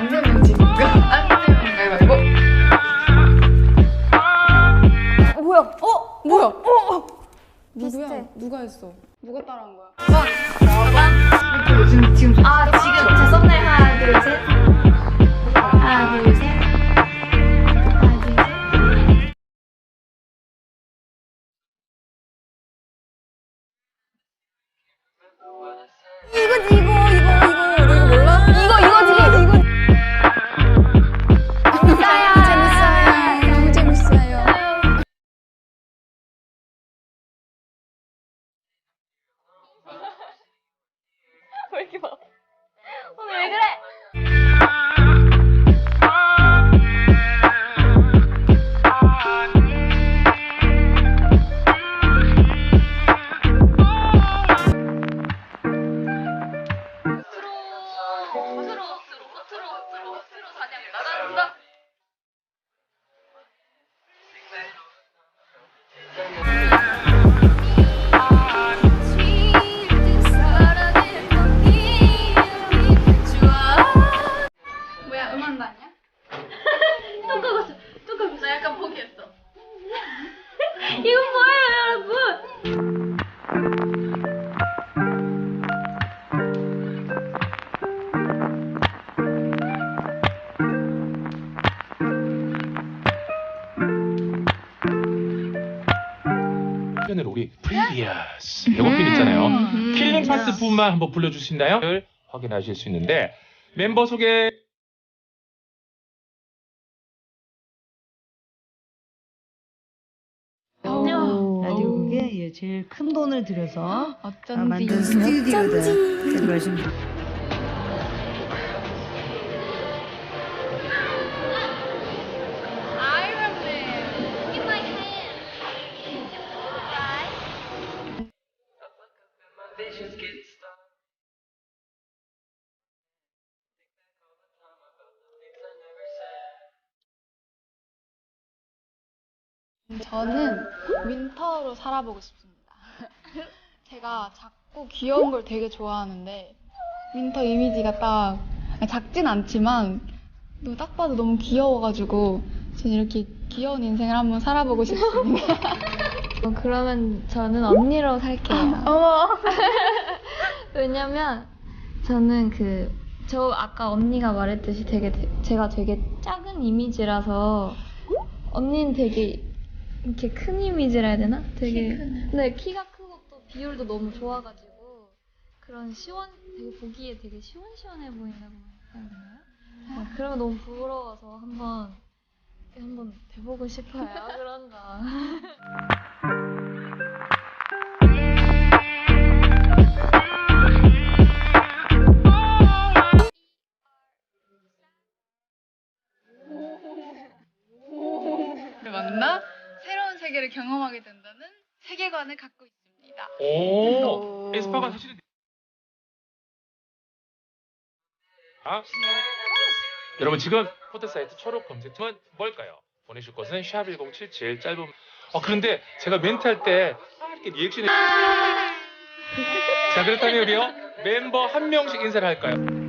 안 내면 지금 안 내면 가위바위보. 어, 뭐야? 어? 뭐야? 어? 누구야? 비슷해. 누가 했어? 누가 따라한 거야? 번. 지금 지금 아, 지금 제 썸네일 하나, 둘, 셋. 하나, 둘, 셋. 하나, 둘, 셋. 이거, 이거, 이거, 이거, 왜 이렇게 우리 previous 예고편 있잖아요. 킬링 파트 부분만 한번 불러주신다요? 를 확인하실 수 있는데 멤버 소개 라디오국에 예, 제일 큰 돈을 들여서 아, 어쩐지. 만든 스튜디오다. 잘 말씀. 저는 윈터로 살아보고 싶습니다. 제가 작고 귀여운 걸 되게 좋아하는데 윈터 이미지가 딱 작진 않지만 또 딱 봐도 너무 귀여워가지고 저는 이렇게 귀여운 인생을 한번 살아보고 싶습니다. 어, 그러면 저는 언니로 살게요. 어머. 왜냐면 저는 그 저 아까 언니가 말했듯이 되게 되- 제가 되게 작은 이미지라서 언니는 되게 이렇게 큰 이미지라 해야 되나? 되게 네 키가 크고 또 비율도 너무 좋아가지고 그런 시원 되게 보기에 되게 시원시원해 보인다고 해야 되나요? 어, 그러면 너무 부러워서 한번 한번 돼보고 싶어요 그런 거. 세계를 경험하게 된다는 세계관을 갖고 있습니다. 오 에스파가 사실은 아 여러분 지금 포털 사이트 초록 검색창은 뭘까요? 보내실 것은 샵 1077 짧은 어 그런데 제가 멘트 할때 아, 이렇게 리액션이 자 그렇다면 우리요 멤버 한 명씩 인사를 할까요?